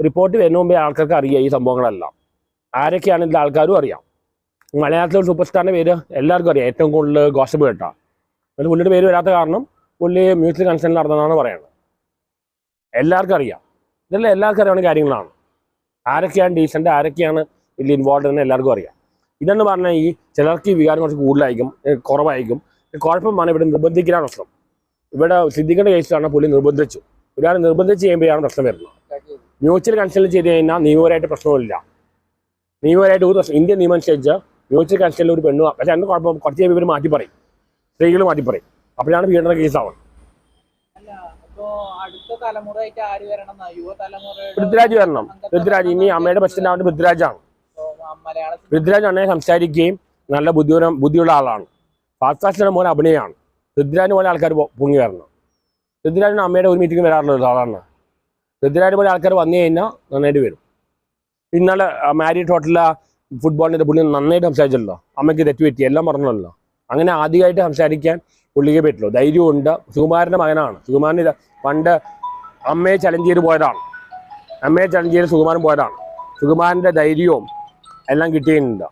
Report വരുന്ന മുമ്പേ ആൾക്കാർക്ക് അറിയാം ഈ സംഭവങ്ങളെല്ലാം. ആരൊക്കെയാണ് ഇതിൽ ആൾക്കാരും അറിയാം. മലയാളത്തിലെ സൂപ്പർ സ്റ്റാറിന്റെ പേര് എല്ലാവർക്കും അറിയാം. ഏറ്റവും കൂടുതൽ ഗോസപ്പ് കേട്ടാ. എന്നിട്ട് പുള്ളിയുടെ പേര് വരാത്ത കാരണം പുള്ളി മ്യൂസിക് കൺസേൺ നടന്നതാണ് പറയുന്നത് എല്ലാവർക്കും അറിയാം. ഇതെല്ലാം എല്ലാവർക്കും അറിയാവുന്ന കാര്യങ്ങളാണ്. ആരൊക്കെയാണ് ഡീസന്റ് ആരൊക്കെയാണ് ഇതിൽ ഇൻവോൾവ് എന്ന് എല്ലാവർക്കും അറിയാം. ഇതെന്ന് പറഞ്ഞാൽ ഈ ചിലർക്ക് ഈ വികാരം കുറച്ച് കൂടുതലായിരിക്കും കുറവായിരിക്കും. കുഴപ്പമാണ് ഇവിടെ നിർബന്ധിക്കാനാണ് പ്രശ്നം. ഇവിടെ സിദ്ധിക്കേണ്ട കേസിലാണ് പുള്ളി നിർബന്ധിച്ചു. ഒരാൾ നിർബന്ധിച്ച് ചെയ്യുമ്പോഴാണ് പ്രശ്നം വരുന്നത്. മ്യൂച്വൽ കൺസേൺ ചെയ്ത് കഴിഞ്ഞാൽ നിയമപരമായിട്ട് പ്രശ്നമില്ല. നിയമപരമായിട്ട് ഒരു പ്രശ്നം ഇന്ത്യൻ നിയമം അനുസരിച്ച് മ്യൂച്വൽ കൺസൾട്ടിൽ ഒരു പെണ്ണു പക്ഷേ അന്ന് കുഴപ്പം കുറച്ച് ഇവർ മാറ്റി പറയും. സ്ത്രീകൾ മാറ്റി പറയും. അപ്പോഴാണ് പീഡന കേസാവുന്നത് പൃഥ്വിരാജ് വരണം. പൃഥ്വിരാജ് ഇനി അമ്മയുടെ പ്രസിഡന്റ് ആവേണ്ട പൃഥ്വിരാജാണ്. പൃഥ്വിരാജ് അണ്ണയെ സംസാരിക്കുകയും നല്ല ബുദ്ധിപരം ബുദ്ധിയുള്ള ആളാണ്. ഫാസ്റ്റ് ഫാസ്റ്റിന്റെ മോനെ അഭിനയമാണ് പൃഥ്വിരാജിന് പോലെ ആൾക്കാർ പൊങ്ങി വരണം. പൃഥ്വിരാജിന് അമ്മയുടെ ഒരു മീറ്റിംഗ് വരാറുള്ള സാധാരണ പോലെ ആൾക്കാർ വന്നു കഴിഞ്ഞാൽ നന്നായിട്ട് വരും. ഇന്നലെ മാരീഡ് ഹോട്ടലിലെ ഫുട്ബോളിന്റെ പുള്ളി നന്നായിട്ട് സംസാരിച്ചല്ലോ. അമ്മയ്ക്ക് തെറ്റ് പറ്റി എല്ലാം പറഞ്ഞല്ലോ. അങ്ങനെ ആദ്യമായിട്ട് സംസാരിക്കാൻ പുള്ളിക്ക് പറ്റുള്ളൂ ധൈര്യമുണ്ട് സുകുമാരന്റെ മകനാണ്. സുകുമാരൻ പണ്ട് അമ്മയെ ചലഞ്ച് ചെയ്ത് പോയതാണ്. അമ്മയെ ചലഞ്ച് ചെയ്ത് സുകുമാരൻ പോയതാണ്. സുകുമാരന്റെ ധൈര്യവും എല്ലാം കിട്ടിയിട്ടുണ്ട്.